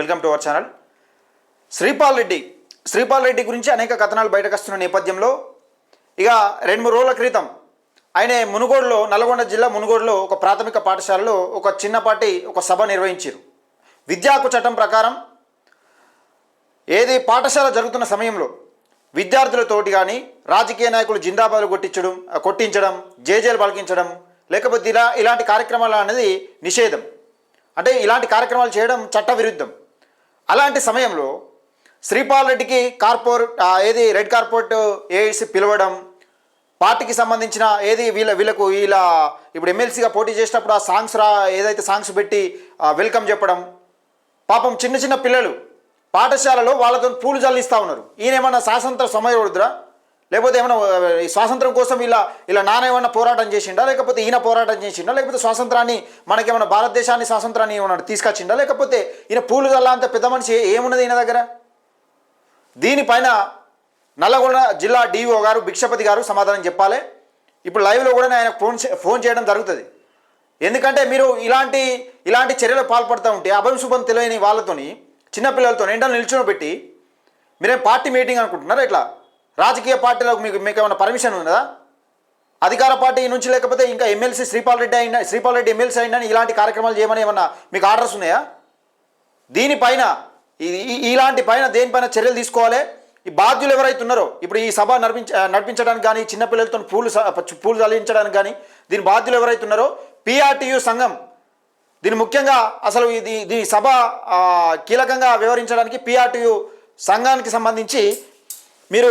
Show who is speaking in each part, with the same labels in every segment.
Speaker 1: Welcome to our channel. Sripal Reddy Sripal Reddy గురించి అనేక కథనాలు బయటకు వస్తున్న నేపథ్యంలో ఇక రెండు మూడు రోజుల క్రితం ఆయన మునుగోడులో నల్గొండ జిల్లా మునుగోడులో ఒక ప్రాథమిక పాఠశాలలో ఒక చిన్నపాటి ఒక సభ నిర్వహించారు. విద్యాకు చట్టం ప్రకారం ఏది పాఠశాల జరుగుతున్న సమయంలో విద్యార్థులతోటి కానీ రాజకీయ నాయకులు జిందాబాదులు కొట్టించడం కొట్టించడం జేజేలు పలికించడం లేకపోతే ఇలా ఇలాంటి కార్యక్రమాలు అనేది నిషేధం. అంటే ఇలాంటి కార్యక్రమాలు చేయడం చట్ట విరుద్ధం అలాంటి సమయంలో శ్రీపాల్ రెడ్డికి కార్పొర్ ఏది రెడ్ కార్పొరేట్ ఏసి పిలవడం పార్టీకి సంబంధించిన ఏది వీళ్ళ వీళ్ళకు వీళ్ళ ఇప్పుడు ఎమ్మెల్సీగా పోటీ చేసినప్పుడు ఆ సాంగ్స్ రా ఏదైతే సాంగ్స్ పెట్టి వెల్కమ్ చెప్పడం పాపం చిన్న చిన్న పిల్లలు పాఠశాలలో వాళ్ళతో పూలు జల్లిస్తూ ఉన్నారు. ఈయన ఏమన్నా స్వాతంత్ర సమయవడుద్రా లేకపోతే ఏమైనా ఈ స్వాతంత్రం కోసం ఇలా ఇలా నాన్న ఏమైనా పోరాటం చేసిండా? లేకపోతే ఈయన పోరాటం చేసిండా? లేకపోతే స్వాతంత్రాన్ని మనకేమైనా భారతదేశాన్ని స్వాతంత్రాన్ని ఏమన్నా తీసుకొచ్చిండా? లేకపోతే ఈయన పూలు జల్లా అంత పెద్ద మనిషి ఏమున్నది ఈయన దగ్గర? దీనిపైన నల్లగొండ జిల్లా డిఓ గారు భిక్షపతి గారు సమాధానం చెప్పాలి. ఇప్పుడు లైవ్లో కూడా ఆయన ఫోన్ చే- ఫోన్ చేయడం జరుగుతుంది. ఎందుకంటే మీరు ఇలాంటి ఇలాంటి చర్యలు పాల్పడుతూ ఉంటే అభం శుభం తెలియని వాళ్ళతోని చిన్నపిల్లలతో ఎండలు నిల్చుని పెట్టి మీరేం పార్టీ మీటింగ్ అనుకుంటున్నారా ఇట్లా? రాజకీయ పార్టీలకు మీకు మీకు ఏమైనా పర్మిషన్ ఉన్నదా? అధికార పార్టీ నుంచి లేకపోతే ఇంకా ఎమ్మెల్సీ శ్రీపాల్ రెడ్డి అయినా శ్రీపాల్ రెడ్డి ఎమ్మెల్సీ అయినా ఇలాంటి కార్యక్రమాలు చేయమని ఏమన్నా మీకు ఆర్డర్స్ ఉన్నాయా? దీనిపైన ఈ- ఈ- ఇలాంటి పైన దేనిపైన చర్యలు తీసుకోవాలి? ఈ బాధ్యులు ఎవరైతే ఉన్నారో ఇప్పుడు ఈ సభ నడిపించ నడిపించడానికి కానీ చిన్నపిల్లలతో పూలు స- పూలు చల్లించడానికి కానీ దీని బాధ్యులు ఎవరైతే ఉన్నారో పిఆర్టీయు సంఘం. దీని ముఖ్యంగా అసలు ఇది దీని సభ కీలకంగా వివరించడానికి పిఆర్టీయు సంఘానికి సంబంధించి మీరు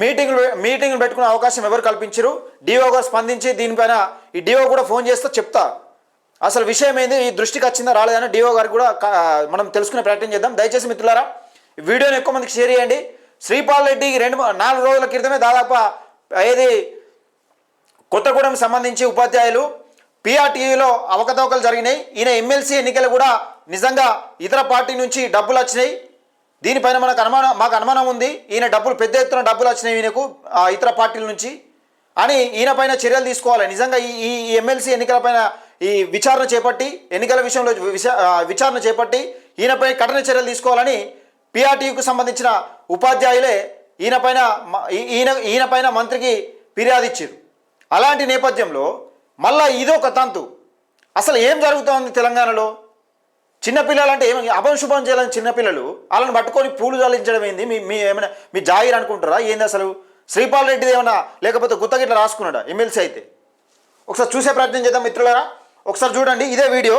Speaker 1: మీటింగ్లు మీటింగ్లు పెట్టుకునే అవకాశం ఎవరు కల్పించారు? డిఓ గారు స్పందించి దీనిపైన ఈ డిఓ కూడా ఫోన్ చేస్తే చెప్తా. అసలు విషయం ఏంది? ఈ దృష్టికి వచ్చిందా? రాలేదని డిఓ గారికి కూడా మనం తెలుసుకునే ప్రయత్నం చేద్దాం. దయచేసి మిత్రులారా ఈ వీడియోని ఎక్కువ మందికి షేర్ చేయండి. శ్రీపాల్ రెడ్డి రెండు నాలుగు రోజుల క్రితమే దాదాపు ఏది? కొత్తగూడెం సంబంధించి ఉపాధ్యాయులు పిఆర్టీయూలో అవకతవకలు జరిగినాయి. ఈయన ఎమ్మెల్సీ ఎన్నికలు కూడా నిజంగా ఇతర పార్టీ నుంచి డబ్బులు వచ్చినాయి. దీనిపైన మనకు అనుమానం మాకు అనుమానం ఉంది. ఈయన డబ్బులు పెద్ద ఎత్తున డబ్బులు వచ్చినాయి ఈయనకు ఇతర పార్టీల నుంచి. అని ఈయన పైన చర్యలు తీసుకోవాలి. నిజంగా ఈ ఈ ఈ ఎమ్మెల్సీ ఎన్నికలపైన ఈ విచారణ చేపట్టి ఎన్నికల విషయంలో విచారణ చేపట్టి ఈయనపై కఠిన చర్యలు తీసుకోవాలని పిఆర్టీయూకు సంబంధించిన ఉపాధ్యాయులే ఈయనపైన ఈయన ఈయనపైన మంత్రికి ఫిర్యాదు ఇచ్చారు. అలాంటి నేపథ్యంలో మళ్ళా ఇదొక తంతు. అసలు ఏం జరుగుతోంది తెలంగాణలో? చిన్నపిల్లలు అంటే ఏమి అపంశుభం చేయాలని చిన్నపిల్లలు వాళ్ళని పట్టుకొని పూలు చల్లించడం ఏంది? మీ మీ ఏమైనా మీ జాయిర్ అనుకుంటారా? ఏంది అసలు? శ్రీపాల్ రెడ్డిది ఏమన్నా లేకపోతే గుత్తగిట్ల రాసుకున్నాడా? ఎమ్మెల్సీ అయితే. ఒకసారి చూసే ప్రయత్నం చేద్దాం మిత్రులారా. ఒకసారి చూడండి ఇదే వీడియో.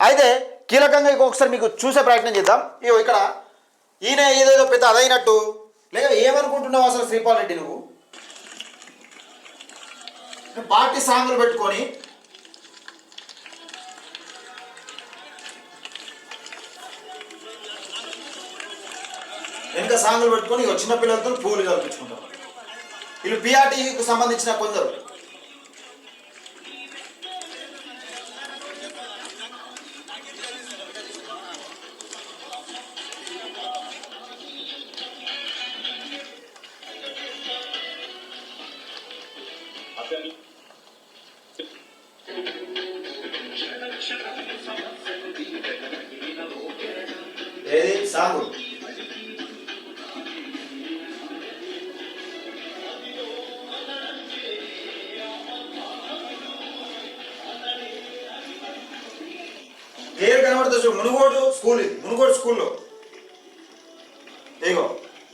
Speaker 1: అయితే కీలకంగా ఇంకొకసారి మీకు చూసే ప్రయత్నం చేద్దాం. ఇగో ఇక్కడ ఈయన ఏదేదో పెద్ద అదైనట్టు. లేక ఏమనుకుంటున్నావు అసలు శ్రీపాల్ రెడ్డి నువ్వు? పార్టీ సాంగులు పెట్టుకొని పెద్ద సాంగులు పెట్టుకొని ఇక చిన్న పిల్లలతో పూలు కల్పించుకుంటారు వీళ్ళు పిఆర్టీకి సంబంధించిన కొందరు. ఏది? సాగు. పేరు కనబడుతుంది చూడు, మునుగోడు స్కూల్ ఇది. మునుగోడు స్కూల్లో. ఇగో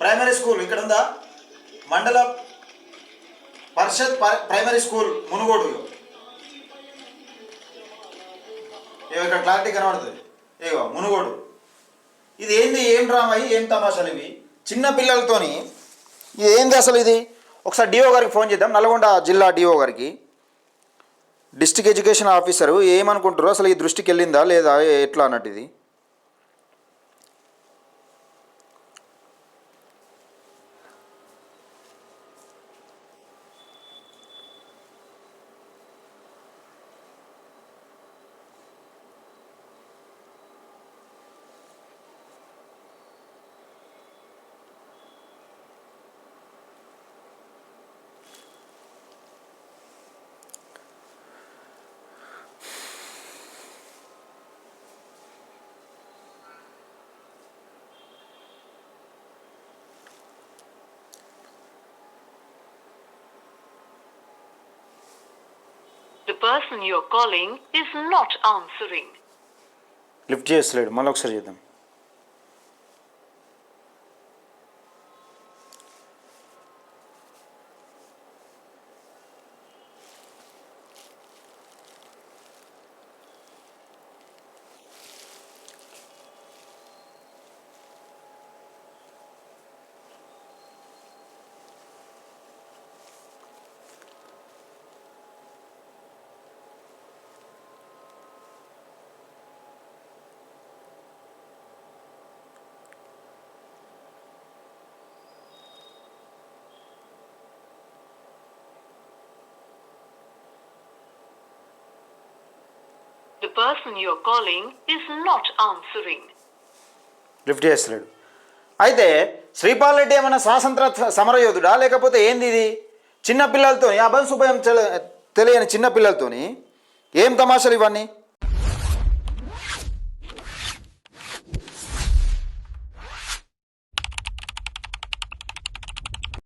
Speaker 1: ప్రైమరీ స్కూల్ ఇక్కడ ఉందా మండల పరిషత్ ప్రైమరీ స్కూల్ మునుగోడు ఇగో ఇక్కడ క్లారిటీ కనబడుతుంది. ఇగో మునుగోడు. ఇది ఏంది? ఏం డ్రామా అయ్యి ఏం తమాషాలు ఇవి? చిన్న పిల్లలతోని ఇది ఏంది అసలు ఇది? ఒకసారి డిఓ గారికి ఫోన్ చేద్దాం. నల్గొండ జిల్లా డిఓ గారికి. డిస్టిక్ ఎడ్యుకేషన్ ఆఫీసరు ఏమనుకుంటారు అసలు ఈ దృష్టికి వెళ్ళిందా లేదా ఎట్లా అన్నట్టు ఇది?
Speaker 2: The person you're calling is not answering.
Speaker 1: Lift చేస్తలేడు మళ్ళీ ఒకసారి చేద్దాం
Speaker 2: the person you're calling is not answering
Speaker 1: lift చేస్తున్నాడు. అయితే శ్రీపాల్ రెడ్డి ఏమైనా స్వాతంత్ర సమరయోధుడా? లేకపోతే ఏంది ఇది? చిన్న పిల్లలతో అభం శుభయం తెల- తెలియని చిన్న పిల్లలతోని ఏం తమాషలు ఇవన్నీ?